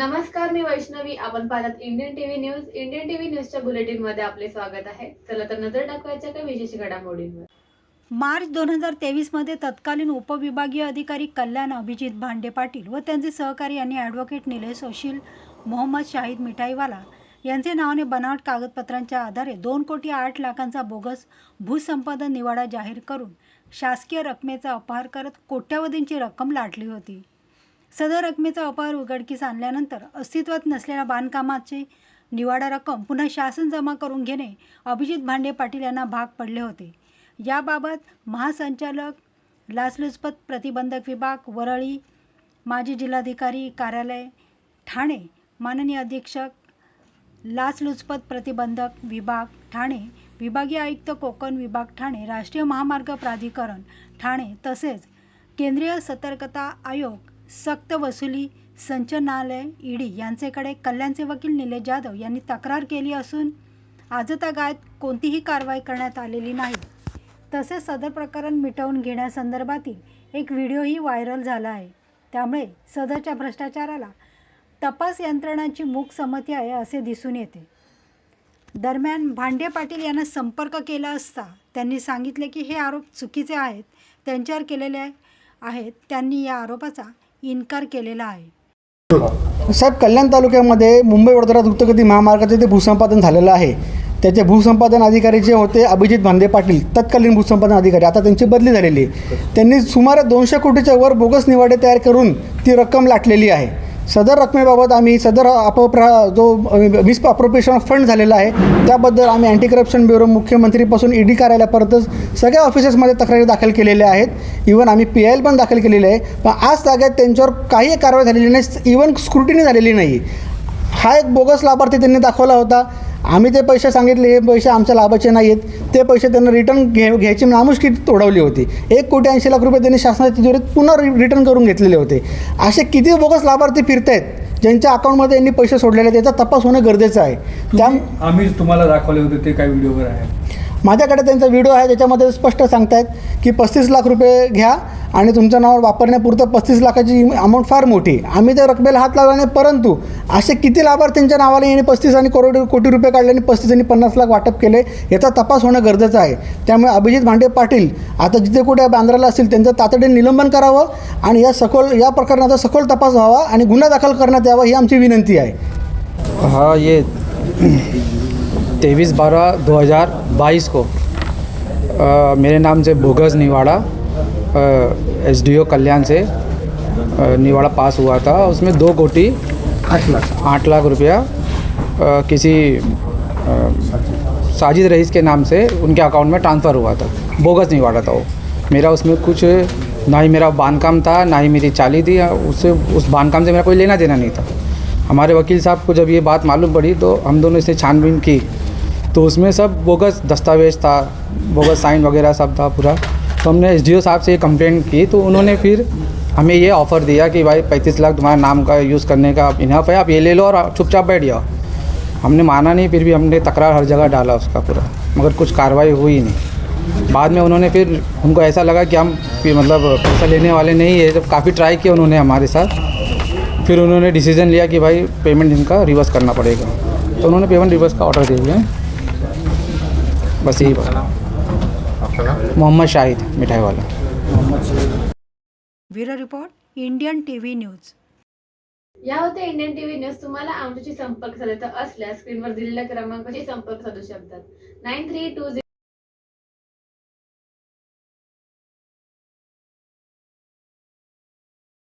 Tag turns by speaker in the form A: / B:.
A: नमस्कार मी वैष्णवी. आपण पाहतात Indian TV news Indian TV न्यूजच्या बुलेटिनमध्ये आपले स्वागत आहे. चला तर नजर टाकवायच्या काही विशेष घडामोडींवर.
B: मार्च दोन हजार तेवीसमध्ये तत्कालीन उपविभागीय अधिकारी कल्याण अभिजित भांडे पाटील व त्यांचे सहकारी यांनी ॲडव्होकेट निलय सुशील मोहम्मद शाहिद मिठाईवाला यांचे नावाने बनावट कागदपत्रांच्या आधारे दोन कोटी आठ लाखांचा बोगस भूसंपादन निवाडा जाहीर करून शासकीय रकमेचा अपहार करत कोट्यावधींची रक्कम लाटली होती. सदर रकमेचा अपहार उघडकीस आणल्यानंतर अस्तित्वात नसलेल्या बांधकामाचे निवाडा रक्कम पुन्हा शासन जमा करून घेणे अभिजित भांडे पाटील यांना भाग पडले होते. याबाबत महासंचालक लाचलुचपत प्रतिबंधक विभाग वरळी माजी जिल्हाधिकारी कार्यालय ठाणे माननीय अधीक्षक लाचलुचपत प्रतिबंधक विभाग ठाणे विभागीय आयुक्त कोकण विभाग ठाणे राष्ट्रीय महामार्ग प्राधिकरण ठाणे तसेच केंद्रीय सतर्कता आयोग सक्त वसुली संचालनालय ईडी यांचेकडे कल्याणचे वकील निलेश जाधव यांनी तक्रार केली असून आजतागायत कोणतीही कारवाई करण्यात आलेली नाही. तसेच सदर प्रकरण मिटवून घेण्यासंदर्भातील एक व्हिडिओही व्हायरल झाला आहे. त्यामुळे सदरच्या भ्रष्टाचाराला तपास यंत्रणांची मूक संमती आहे असे दिसून येते. दरम्यान भांडे पाटील यांना संपर्क केला असता त्यांनी सांगितले की हे आरोप चुकीचे आहेत त्यांच्यावर केलेले आहेत त्यांनी या आरोपाचा इन्कार केलेला आहे.
C: साहेब कल्याण तालुक्यामध्ये मुंबई वडोदरा द्रुतगती महामार्गाचे ते भूसंपादन झालेलं आहे त्याचे भूसंपादन अधिकारी जे होते अभिजित भांदे पाटील तत्कालीन भूसंपादन अधिकारी आता त्यांची बदली झालेली आहे. त्यांनी सुमारे दोनशे कोटीच्या वर बोगस निवाडे तयार करून ती रक्कम लाटलेली आहे. सदर रकमेबाबत आम्ही सदर अपप्रा जो मिस अप्रोप्रिएशन फंड झालेला आहे त्याबद्दल आम्ही अँटी करप्शन ब्युरो मुख्यमंत्रीपासून ईडी कार्यालयापर्यंत सगळ्या ऑफिसेसमध्ये तक्रारी दाखल केलेल्या आहेत. इवन आम्ही पी आय एल पण दाखल केलेले आहे. पण आज ताग्यात त्यांच्यावर काही कारवाई झालेली नाही. इवन स्क्रुटिनी झालेली नाही. हा एक बोगस लाभार्थी त्यांनी दाखवला होता. आम्ही ते पैसे सांगितले हे पैसे आमच्या लाभाचे नाही आहेत ते पैसे त्यांना रिटर्न घे घ्यायची नामुष्की तोडवली होती. एक कोटी ऐंशी लाख रुपये त्यांनी शासनाच्या तिजोरीत पुन्हा रि रिटर्न करून घेतलेले होते. असे किती बोगस लाभार्थी फिरत आहेत ज्यांच्या अकाउंटमध्ये यांनी पैसे सोडलेले आहेत त्याचा तपास होणं गरजेचं आहे. त्या
D: आम्ही तुम्हाला दाखवले होते ते काही व्हिडिओवर आहे.
C: माझ्याकडे त्यांचा व्हिडिओ आहे त्याच्यामध्ये स्पष्ट सांगतायत की पस्तीस लाख रुपये घ्या आणि तुमच्या नावावर वापरण्यापुरतं पस्तीस लाखाची अमाऊंट फार मोठी. आम्ही त्या रकमेला हात लावला नाही परंतु असे किती लाभार्थ्यांच्या नावाने यांनी पस्तीस आणि करोड कोटी रुपये काढले आणि पस्तीस आणि पन्नास लाख वाटप केले याचा तपास होणं गरजेचं आहे. त्यामुळे अभिजित भांडे पाटील आता जिथे कुठे बांद्राला असतील त्यांचं तातडीने निलंबन करावं आणि या सखोल या प्रकरणाचा सखोल तपास व्हावा आणि गुन्हा दाखल करण्यात यावा ही आमची विनंती आहे.
E: हा ये तेईस बारह दो हज़ार बाईस को. आ, मेरे नाम से बोगस निवाड़ा. एस डी ओ कल्याण से निवाड़ा पास हुआ था। उसमें दो कोटी
C: आठ लाख।
E: आठ लाख रुपया किसी साजिद रईस के नाम से उनके अकाउंट में ट्रांसफ़र हुआ था। बोगस निवाड़ा था वो। मेरा उसमें कुछ ना ही मेरा बांधकाम था ना ही मेरी चाली थी उससे उस बांधकाम से मेरा कोई लेना देना नहीं था। हमारे वकील साहब को जब ये बात मालूम पड़ी तो हम दोनों इसे छानबीन की। तो उसमें सब बोगस दस्तावेज़ था बोगस साइन वगैरह सब था पूरा। तो हमने एसडीओ साहब से ये कंप्लेंट की तो उन्होंने फिर हमें ये ऑफ़र दिया कि भाई पैंतीस लाख तुम्हारे नाम का यूज़ करने का इनफ है, आप ये ले लो और चुपचाप बैठ जाओ। हमने माना नहीं, फिर भी हमने तकरार हर जगह डाला उसका पूरा, मगर कुछ कार्रवाई हुई नहीं। बाद में उन्होंने फिर उनको ऐसा लगा कि हम मतलब पैसा लेने वाले नहीं है, जब काफ़ी ट्राई किया उन्होंने हमारे साथ। फिर उन्होंने डिसीज़न लिया कि भाई पेमेंट इनका रिवर्स करना पड़ेगा। तो उन्होंने पेमेंट रिवर्स का ऑर्डर दे दिया। बस यही बात। Mohammad Shahid Mithaiwala
B: bureau report Indian T V news.
A: या होते इंडियन टीव्ही न्यूज. तुम्हाला आमच्याशी संपर्क साधायचा असल्यास स्क्रीनवर दिलेल्या क्रमांकाशी संपर्क साधू शकतात. Nine three to